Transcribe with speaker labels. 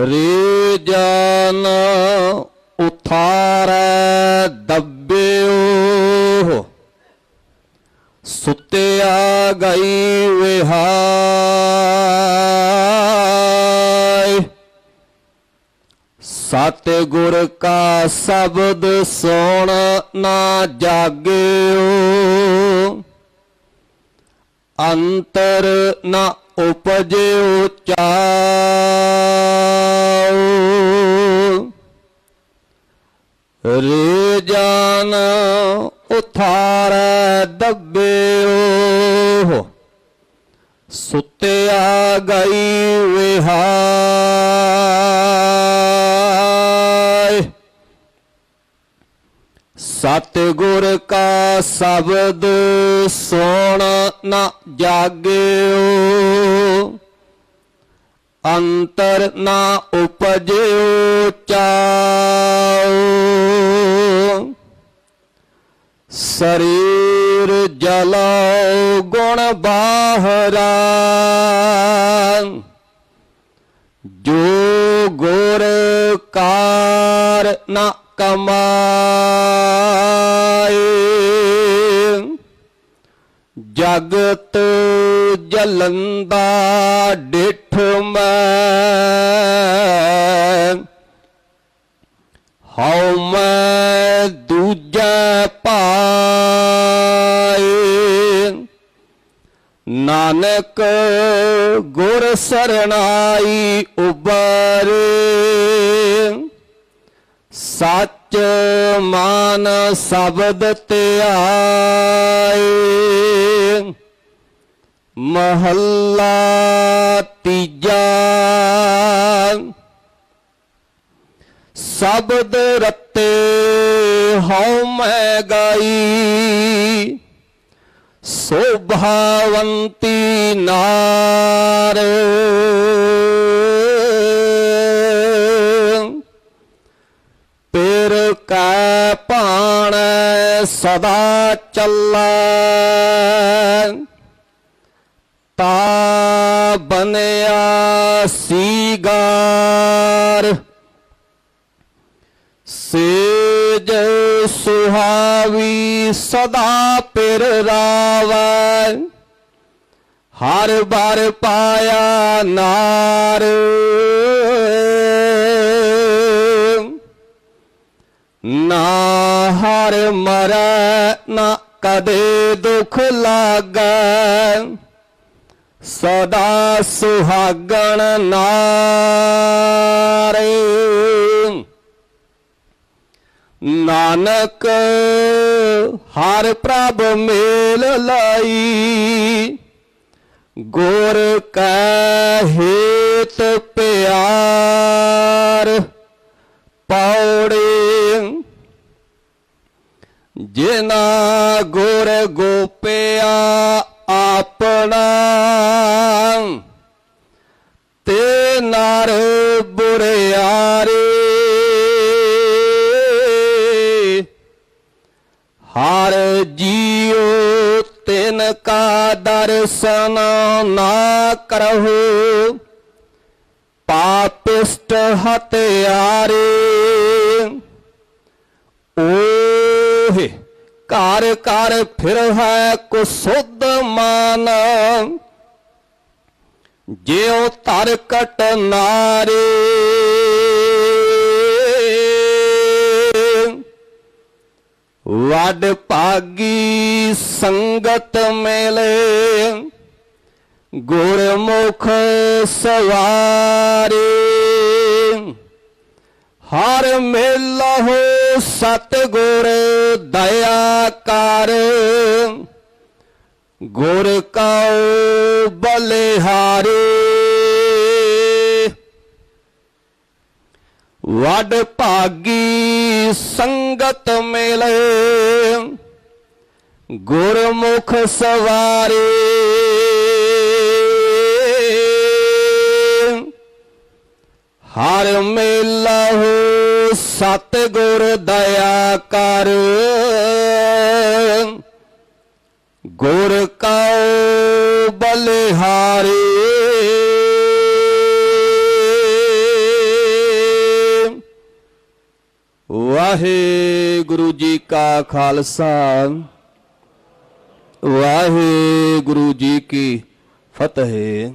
Speaker 1: ਰੇ ਜਨ ਉਥਾਰੈ ਦੱਬਿਓ। ਸੁੱਤਿਆ ਗਈ ਵਿਹਾਈ ਸਤ ਗੁਰ ਕਾ ਸ਼ਬਦ ਸੁਣ ਨਾ ਜਾਗਿਓ। ਅੰਤਰ ਨਾ ਉਪਜਿਓ ਚਾਉ। ਰੇ ਜਾਨ ਉਥਾਰ ਦੱਬਿਓ। ਸੁੱਤਿਆ ਗਈ ਵਿਹਾਈ ਸਤਿਗੁਰ ਕਾ ਸ਼ਬਦ ਸੁਣ ਨਾ ਜਾਗਿਓ। ਅੰਤਰ ਨਾ ਉਪਜਿਓ ਚਾਉ ਸਰੀਰ ਜਲੋ ਗੁਣ ਬਾਹਰਾ। ਜੋ ਗੁਰ ਕਾਰ ਨਾ ਕਮਾਏ। ਜਗਤ ਜਲੰਦਾ ਡਿਠ ਮੈਂ। ਹਉ ਮੈਂ ਦੂਜਾ ਪਾਏ। ਨਾਨਕ ਗੁਰ ਸਰਣਾਈ ਉਬਰੇ। ਸੱਚ ਮਾਨ ਸ਼ਬਦ ਧਿਆਏ। ਮਹੱਲਾ ਤੀਜਾ। ਸ਼ਬਦ ਰਤੇ ਹਉ ਮੈਂ ਗਾਈ। ਸੋਭਾਵੰਤੀ ਨਾਰ। ਪੇਰ ਕੈ ਭਾਣ ਸਦਾ ਚੱਲੈ। ਤਾ ਬਨਿਆ ਸੀਗਾਰ, ਸੇਜ ਸੁਹਾਵੀ ਸਦਾ ਪਿਰ ਰਾਵੈ। ਹਰ ਬਰ ਪਾਇਆ ਨਾਰ। ਨਾ ਹਰ ਮਰੈ, ਨਾ ਕਦੇ ਦੁਖ ਲਾਗੈ। ਸਦਾ ਸੁਹਾਗਣ ਨਾਰੇ। ਨਾਨਕ, ਹਰ ਪ੍ਰਭ ਮੇਲ ਲਾਈ। ਗੁਰ ਕੈ ਹੇਤ ਜਿਨਾ ਗੁਰ ਗੋਪਿਆ ਆਪਣਾ, ਤੇ ਨਰ ਬੁਰਿਆਰੇ। ਹਰ ਜੀਉ ਤਿਨ ਕਾ ਦਰਸ਼ਨ ਨਾ ਕਰਹੁ, ਪਾਪਿਸ਼ਟ ਹਤਿਆਰੇ ਓਹੇ ਘਰ ਘਰ ਫਿਰ ਹੈ ਕੁਸੁੱਧ ਮਾਨ। ਜਿਉ ਧਰ ਕਟ ਨਾਰੇ ਵਡ ਭਾਗੀ ਸੰਗਤ ਮੇਲੇ, ਗੁਰਮੁਖ ਸਵਾਰੇ। ਹਰ ਮੇਲਾ ਹੋ ਸਤਿਗੁਰ ਦਇਆ ਕਰ। ਗੁਰ ਕਉ ਬਲਿਹਾਰੇ। ਵਡ ਭਾਗੀ ਸੰਗਤ ਮਿਲੇ। ਗੁਰਮੁਖ ਸਵਾਰੇ। ਹਰ ਮੇਲਹੁ ਸਤ ਗੁਰ ਦਇਆ ਕਰ। ਗੁਰ ਕਉ ਬਲਿਹਾਰੇ। ਵਾਹਿਗੁਰੂ ਜੀ ਕਾ ਖਾਲਸਾ। ਵਾਹਿਗੁਰੂ ਜੀ ਕੀ ਫਤਿਹ।